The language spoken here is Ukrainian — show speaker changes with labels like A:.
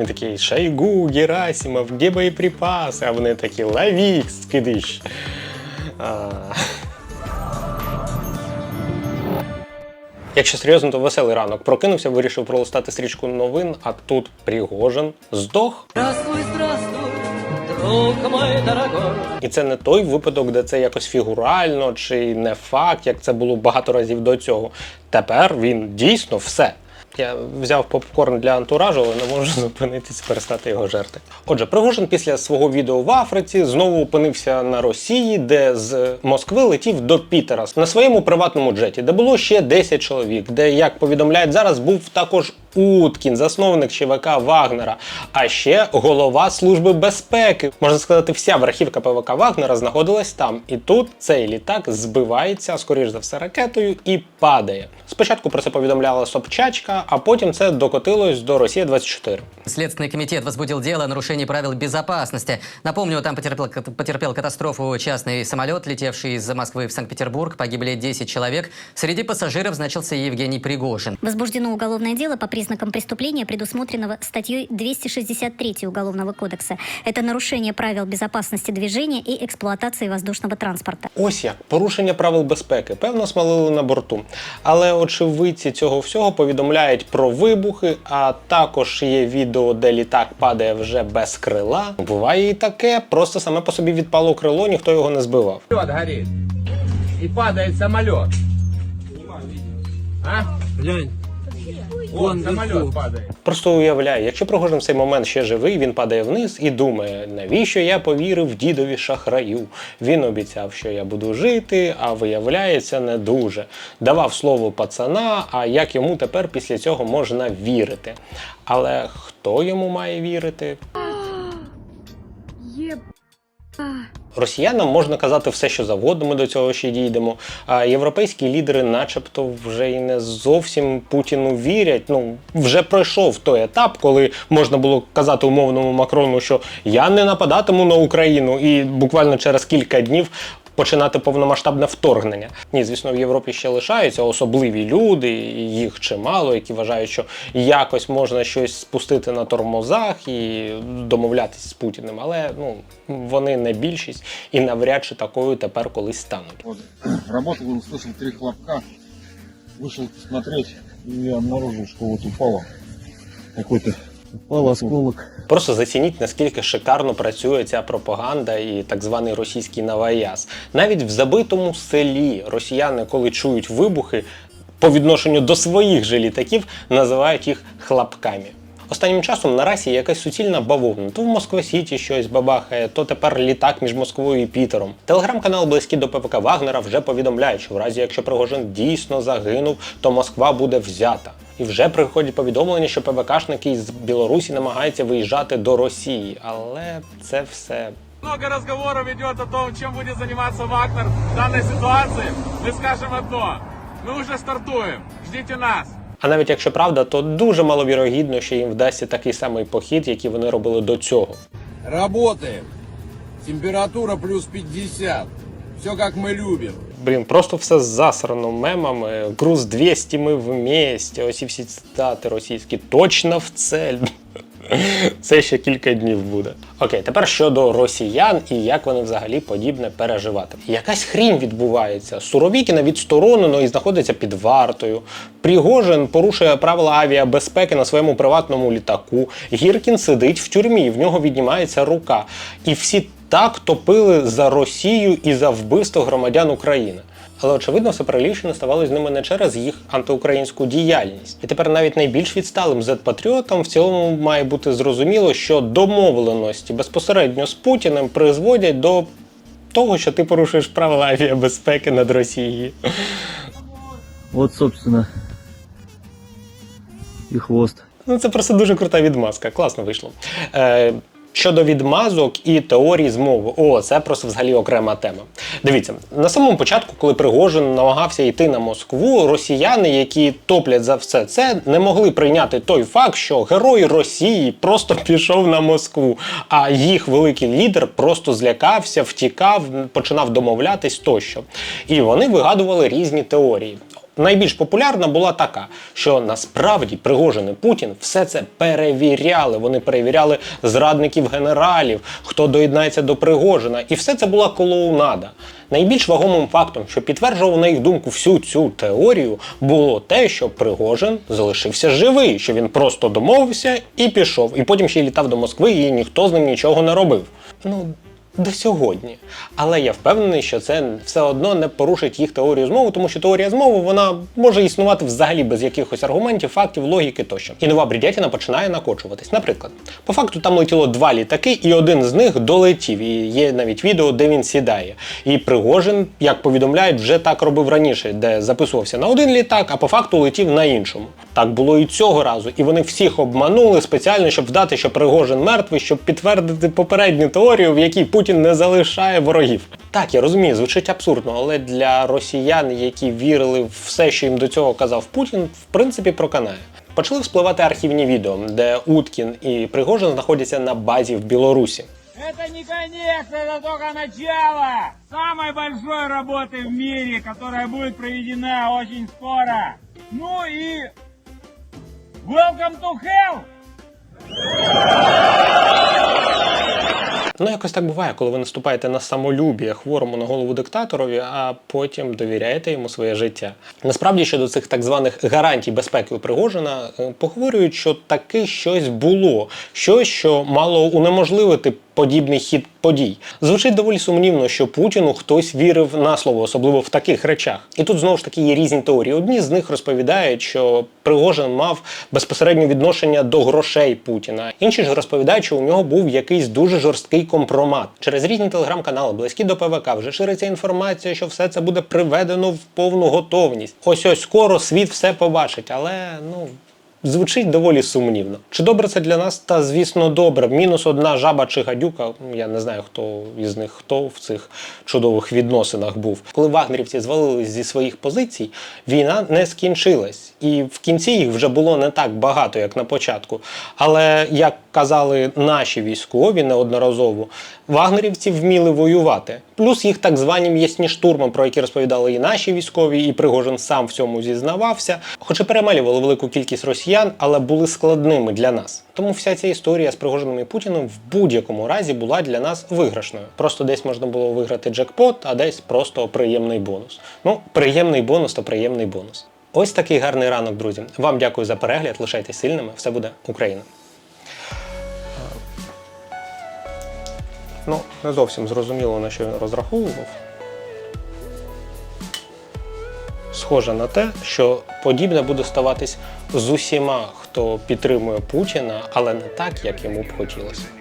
A: Він такий Шойгу, Герасимов, де боєприпаси? А вони такі лавік, скидиш. А... Якщо серйозно, то веселий ранок. Прокинувся, вирішив пролистати стрічку новин, а тут Пригожин здох.
B: Здравствуй, здравствуй, друг мой дорогой.
A: І це не той випадок, де це якось фігурально чи не факт, як це було багато разів до цього. Тепер він дійсно все. Я взяв попкорн для антуражу, але не можу зупинитись, перестати його жерти. Отже, Пригожин після свого відео в Африці знову опинився на Росії, де з Москви летів до Пітера на своєму приватному джеті, де було ще 10 чоловік, де, як повідомляють зараз, був також Уткін, засновник ЧВК Вагнера, а ще голова Служби безпеки. Можна сказати, вся верхівка ПВК Вагнера знаходилась там. І тут цей літак збивається, скоріш за все, ракетою і падає. Спочатку про це повідомляла Собчачка, а потім це докотилось до Росія 24
C: Следственный комитет возбудил дело о нарушении правил безопасности. Напомню, там потерпел, потерпел катастрофу частный самолет, летевший из Москвы в Санкт-Петербург. Погибли 10 человек. Среди пассажиров значился Евгений Пригожин.
D: Возбуждено уголовное дело по признакам преступления, предусмотренного статьей 263 Уголовного кодекса. Это нарушение правил безопасности движения и эксплуатации воздушного транспорта.
A: Ось як порушення правил безпеки. Певно, смалили на борту. Але очевидці цього всього повідомляють про вибухи, а також є відео, де літак падає вже без крила. Буває і таке, просто саме по собі відпало крило, ніхто його не збивав.
E: самолет горит. И падает самолет. А?
B: Глянь,
E: Вон самолет падает.
A: Просто уявляю, якщо Пригожин в цей момент ще живий, він падає вниз і думає, навіщо я повірив дідові шахраю. Він обіцяв, що я буду жити, а виявляється, не дуже. Давав слово пацана, а як йому тепер після цього можна вірити? Але хто йому має вірити? Росіянам можна казати все, що завгодно, ми до цього ще дійдемо. А європейські лідери, начебто, вже і не зовсім Путіну вірять. Ну вже пройшов той етап, коли можна було казати умовному Макрону, що я не нападатиму на Україну, і буквально через кілька днів. Починати повномасштабне вторгнення. Ні, звісно, в Європі ще лишаються особливі люди, їх чимало, які вважають, що якось можна щось спустити на тормозах і домовлятися з Путіним. Але ну вони не більшість і навряд чи такою тепер колись стануть.
F: Работал, услышал три хлопка, вышел посмотреть и обнаружил, что вот упало какой-то упал осколок.
A: Просто зацініть, наскільки шикарно працює ця пропаганда і так званий російський наваяз. Навіть в забитому селі росіяни, коли чують вибухи, по відношенню до своїх же літаків називають їх хлопками. Останнім часом на расі якась суцільна бавовна. То в Москва-Сіті щось бабахає, то тепер літак між Москвою і Пітером. Телеграм-канал близький до ППК Вагнера вже повідомляє, що в разі якщо Пригожин дійсно загинув, то Москва буде взята І вже приходять повідомлення, що ПВКшники з Білорусі намагаються виїжджати до Росії, але це все
E: Много разговоров идет о том, чем будет заниматься Вагнер в данной ситуации. Мы скажем одно. Мы уже стартуем. Ждите нас.
A: А навіть якщо правда, то дуже маловірогідно, що їм вдасться такий самий похід, який вони робили до цього.
G: Работаем. Температура плюс 50. Все как мы любим.
A: Блін, просто все засрано мемами. Груз 200 ми вместе. Ось і всі цитати російські. Точно в цель. Це ще кілька днів буде. Окей, тепер щодо росіян і як вони взагалі подібне переживати. Якась хрінь відбувається. Суровікіна відсторонено і знаходиться під вартою. Пригожин порушує правила авіабезпеки на своєму приватному літаку. Гіркін сидить в тюрмі, в нього віднімається рука. І всі так топили за Росію і за вбивство громадян України. Але очевидно, все прилічно ставалося з ними не через їх антиукраїнську діяльність. І тепер навіть найбільш відсталим зет-патріотам в цілому має бути зрозуміло, що домовленості безпосередньо з Путіним призводять до того, що ти порушуєш правила авіабезпеки над Росією.
F: Вот, собственно, и хвост.
A: Ну, це просто дуже крута відмазка. Класно вийшло. Е, Щодо відмазок і теорії змови, о, це просто взагалі окрема тема. Дивіться, на самому початку, коли Пригожин намагався йти на Москву, росіяни, які топлять за все це, не могли прийняти той факт, що герой Росії просто пішов на Москву, а їх великий лідер просто злякався, втікав, починав домовлятись тощо. І вони вигадували різні теорії. Найбільш популярна була така, що насправді Пригожин і Путін все це перевіряли. Вони перевіряли зрадників генералів, хто доєднається до Пригожина, і все це була колоунада. Найбільш вагомим фактом, що підтверджував на їх думку всю цю теорію, було те, що Пригожин залишився живий, що він просто домовився і пішов, і потім ще й літав до Москви, і ніхто з ним нічого не робив. Ну, до сьогодні. Але я впевнений, що це все одно не порушить їх теорію змови, тому що теорія змови вона може існувати взагалі без якихось аргументів, фактів, логіки тощо. І нова бредятіна починає накочуватись. Наприклад, по факту там летіло два літаки, і один з них долетів. І є навіть відео, де він сідає. І Пригожин, як повідомляють, вже так робив раніше, де записувався на один літак, а по факту летів на іншому. Так було і цього разу. І вони всіх обманули спеціально, щоб вдати, що Пригожин мертвий, щоб підтвердити попередню теорію, в якій Путін не залишає ворогів. Так, я розумію, звучить абсурдно, але для росіян, які вірили в все, що їм до цього казав Путін, в принципі, проканає. Почали вспливати архівні відео, де Уткін і Пригожин знаходяться на базі в Білорусі.
E: Это не конец, это только начало самой большой работы в мире, которая будет проведена очень скоро. Ну и welcome to hell!
A: Ну, якось так буває, коли ви наступаєте на самолюбія хворому на голову диктаторові, а потім довіряєте йому своє життя. Насправді щодо цих так званих гарантій безпеки у Пригожина е, поговорюють, що таки щось було, щось, що мало унеможливити подібний хід подій. Звучить доволі сумнівно, що Путіну хтось вірив на слово, особливо в таких речах. І тут знову ж таки є різні теорії. Одні з них розповідають, що Пригожин мав безпосереднє відношення до грошей Путіна. Інші ж розповідають, що у нього був якийсь дуже жорсткий компромат. Через різні телеграм-канали, близькі до ПВК, вже шириться інформація, що все це буде приведено в повну готовність. Ось ось скоро світ все побачить, але ну. Звучить доволі сумнівно. Чи добре це для нас? Та звісно, добре. Мінус одна жаба чи гадюка. Я не знаю, хто із них хто в цих чудових відносинах був. Коли вагнерівці звалились зі своїх позицій, війна не скінчилась, і в кінці їх вже було не так багато, як на початку. Але як казали наші військові неодноразово, вагнерівці вміли воювати. Плюс їх так звані м'ясні штурми, про які розповідали і наші військові, і Пригожин сам в цьому зізнавався. Хоч і перемалювали велику кількість росіян, але були складними для нас. Тому вся ця історія з Пригожином і Путіним в будь-якому разі була для нас виграшною. Просто десь можна було виграти джекпот, а десь просто приємний бонус. Ну, приємний бонус то приємний бонус. Ось такий гарний ранок, друзі. Вам дякую за перегляд. Лишайтесь сильними. Все буде Україна. Ну, не зовсім зрозуміло, на що він розраховував. Схоже на те, що подібне буде ставатись з усіма, хто підтримує Путіна, але не так, як йому б хотілося.